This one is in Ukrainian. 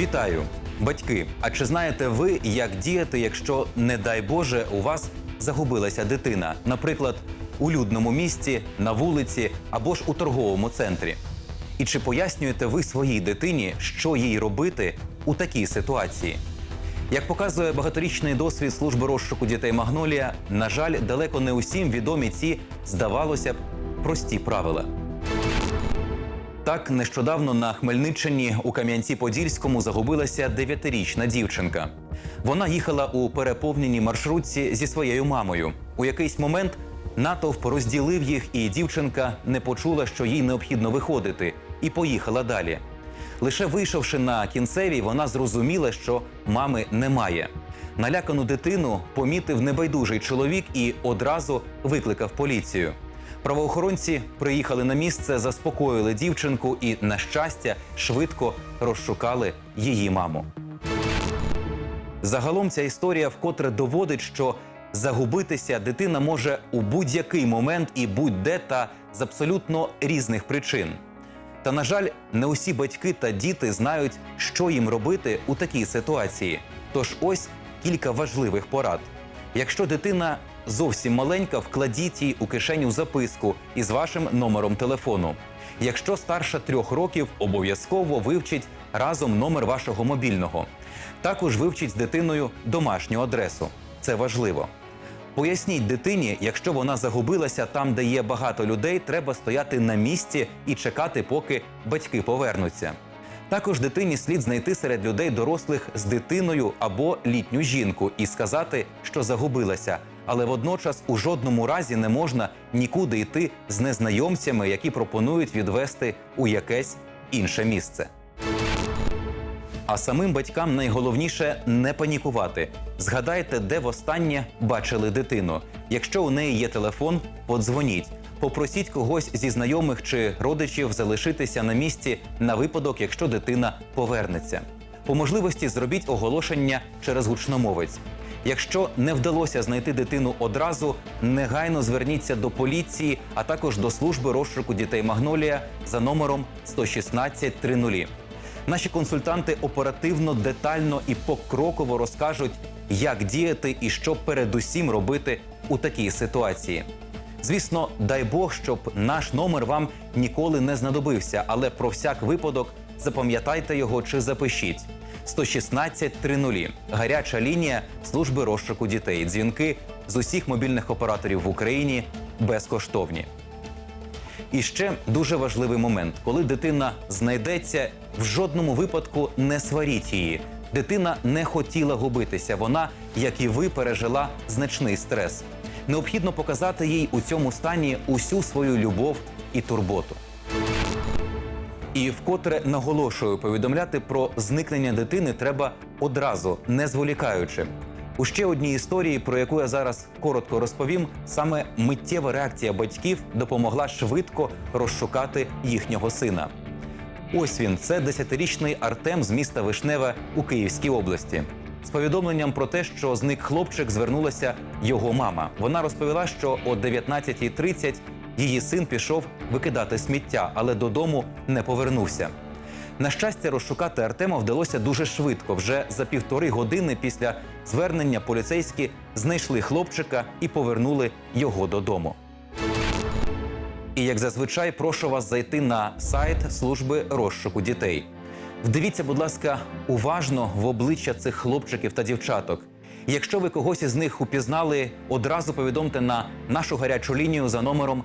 Вітаю, батьки! А чи знаєте ви, як діяти, якщо, не дай Боже, у вас загубилася дитина, наприклад, у людному місці, на вулиці або ж у торговому центрі? І чи пояснюєте ви своїй дитині, що їй робити у такій ситуації? Як показує багаторічний досвід служби розшуку дітей Магнолія, на жаль, далеко не усім відомі ці, здавалося б, прості правила. Так, нещодавно на Хмельниччині у Кам'янці-Подільському загубилася дев'ятирічна дівчинка. Вона їхала у переповненій маршрутці зі своєю мамою. У якийсь момент натовп розділив їх, і дівчинка не почула, що їй необхідно виходити, і поїхала далі. Лише вийшовши на кінцевій, вона зрозуміла, що мами немає. Налякану дитину помітив небайдужий чоловік і одразу викликав поліцію. Правоохоронці приїхали на місце, заспокоїли дівчинку і, на щастя, швидко розшукали її маму. Загалом ця історія вкотре доводить, що загубитися дитина може у будь-який момент і будь-де та з абсолютно різних причин. Та, на жаль, не усі батьки та діти знають, що їм робити у такій ситуації. Тож ось кілька важливих порад. Якщо дитина зовсім маленька, вкладіть їй у кишеню записку із вашим номером телефону. Якщо старша трьох років, обов'язково вивчіть разом номер вашого мобільного. Також вивчіть з дитиною домашню адресу. Це важливо. Поясніть дитині, якщо вона загубилася там, де є багато людей, треба стояти на місці і чекати, поки батьки повернуться. Також дитині слід знайти серед людей дорослих з дитиною або літню жінку і сказати, що загубилася. Але водночас у жодному разі не можна нікуди йти з незнайомцями, які пропонують відвести у якесь інше місце. А самим батькам найголовніше не панікувати. Згадайте, де востаннє бачили дитину. Якщо у неї є телефон, подзвоніть. Попросіть когось зі знайомих чи родичів залишитися на місці на випадок, якщо дитина повернеться. По можливості зробіть оголошення через гучномовець. Якщо не вдалося знайти дитину одразу, негайно зверніться до поліції, а також до служби розшуку дітей Магнолія за номером 116 30. Наші консультанти оперативно, детально і покроково розкажуть, як діяти і що передусім робити у такій ситуації. Звісно, дай Бог, щоб наш номер вам ніколи не знадобився, але про всяк випадок запам'ятайте його чи запишіть. 116 30. гаряча лінія служби розшуку дітей. Дзвінки з усіх мобільних операторів в Україні безкоштовні. І ще дуже важливий момент, коли дитина знайдеться, в жодному випадку не сваріть її. Дитина не хотіла губитися. Вона, як і ви, пережила значний стрес. Необхідно показати їй у цьому стані усю свою любов і турботу. І вкотре наголошую, повідомляти про зникнення дитини треба одразу, не зволікаючи. У ще одній історії, про яку я зараз коротко розповім, саме миттєва реакція батьків допомогла швидко розшукати їхнього сина. Ось він, це десятирічний Артем з міста Вишневе у Київській області. З повідомленням про те, що зник хлопчик, звернулася його мама. Вона розповіла, що о 19.30 її син пішов викидати сміття, але додому не повернувся. На щастя, розшукати Артема вдалося дуже швидко. Вже за півтори години після звернення поліцейські знайшли хлопчика і повернули його додому. І як зазвичай, прошу вас зайти на сайт служби розшуку дітей. Вдивіться, будь ласка, уважно в обличчя цих хлопчиків та дівчаток. Якщо ви когось із них упізнали, одразу повідомте на нашу гарячу лінію за номером